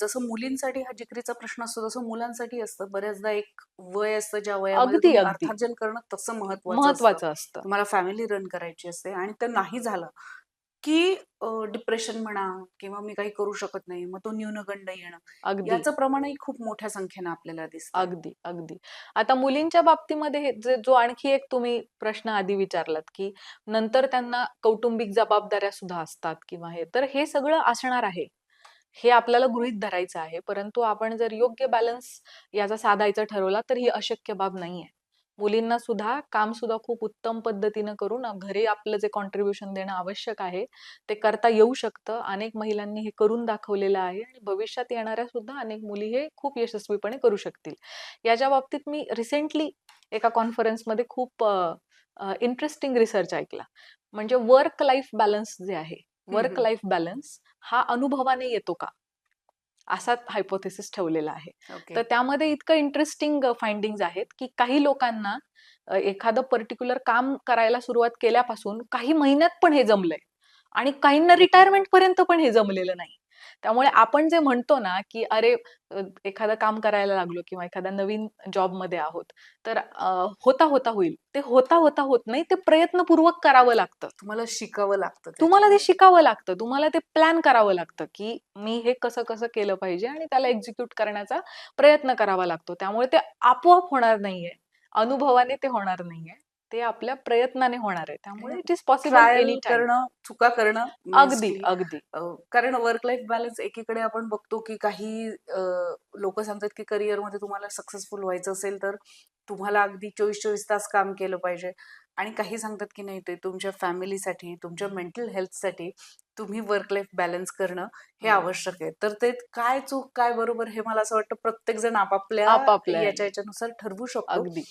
जसं मुलींसाठी हा जिकरीचा प्रश्न असतो तसं मुलांसाठी असतं. बऱ्याचदा एक वय असतं ज्या वयामध्ये अगदी, तुम्ही अगदी. अर्थार्जन करणं तसं महत्वाचं असतं. महत्वाचं असतं. तुम्हाला फॅमिली रन करायची असते आणि ते नाही झालं की डिप्रेशन म्हणा किंवा मी काही करू शकत नाही मग तो न्यूनगंड येणं. अगदी. याचं प्रमाणही खूप मोठ्या संख्येनं आपल्याला दिसतं. अगदी अगदी. आता मुलींच्या बाबतीमध्ये हे जे- जो आणखी एक तुम्ही प्रश्न आधी विचारलात की नंतर त्यांना कौटुंबिक जबाबदाऱ्या सुद्धा असतात किंवा हे तर हे सगळं असणार आहे. हे आपल्याला गृहित धरायचं आहे. परंतु आपण जर योग्य बॅलन्स याचा साधायचा ठरवला तर ही अशक्य बाब नाही आहे मुलींना सुद्धा काम सुद्धा खूप उत्तम पद्धतीनं करून घरी आपलं जे कॉन्ट्रीब्युशन देणं आवश्यक आहे ते करता येऊ शकतं. अनेक महिलांनी हे करून दाखवलेलं आहे आणि भविष्यात येणाऱ्या सुद्धा अनेक मुली हे खूप यशस्वीपणे करू शकतील. याच्या बाबतीत मी रिसेंटली एका कॉन्फरन्समध्ये खूप इंटरेस्टिंग रिसर्च ऐकला. म्हणजे वर्क लाईफ बॅलन्स जे आहे वर्क. लाईफ बॅलन्स हा अनुभवाने येतो का? असा हायपोथेसिस ठेवलेला आहे. तर त्यामध्ये इतकं इंटरेस्टिंग फाइंडिंग्स आहेत की काही लोकांना एखादं पर्टिक्युलर काम करायला सुरुवात केल्यापासून काही महिन्यात पण हे जमलंय आणि काहींना रिटायरमेंट पर्यंत पण हे जमलेलं नाही. त्यामुळे आपण जे म्हणतो ना की अरे एखादं काम करायला लागलो किंवा एखाद्या नवीन जॉबमध्ये आहोत तर होता होता होईल. ते होता होता होत नाही ते प्रयत्नपूर्वक करावं लागतं. तुम्हाला शिकावं लागतं. तुम्हाला ते शिकावं लागतं. तुम्हाला ते प्लॅन करावं लागतं की मी हे कसं कसं केलं पाहिजे आणि त्याला एक्झिक्यूट करण्याचा प्रयत्न करावा लागतो. त्यामुळे ते आपोआप होणार नाहीये. अनुभवाने ते होणार नाहीये. ते आपल्या प्रयत्नाने होणार आहे. त्यामुळे इट इज पॉसिबल करणं चुका करणं अगदी. अगदी. कारण वर्क लाईफ बॅलन्स एकीकडे आपण बघतो की काही लोक सांगतात की career मध्ये तुम्हाला सक्सेसफुल व्हायचं असेल तर तुम्हाला अगदी चोवीस चोवीस तास काम केलं पाहिजे. आणि काही सांगतात की नाही ते तुमच्या फॅमिलीसाठी तुमच्या मेंटल हेल्थसाठी तुम्ही वर्क लाईफ बॅलन्स करणं हे हो. आवश्यक आहे. तर ते काय चूक काय बरोबर हे मला असं वाटतं प्रत्येक जण आपापल्या आपापल्या याच्या याच्यानुसार ठरवू शकतो. अगदी.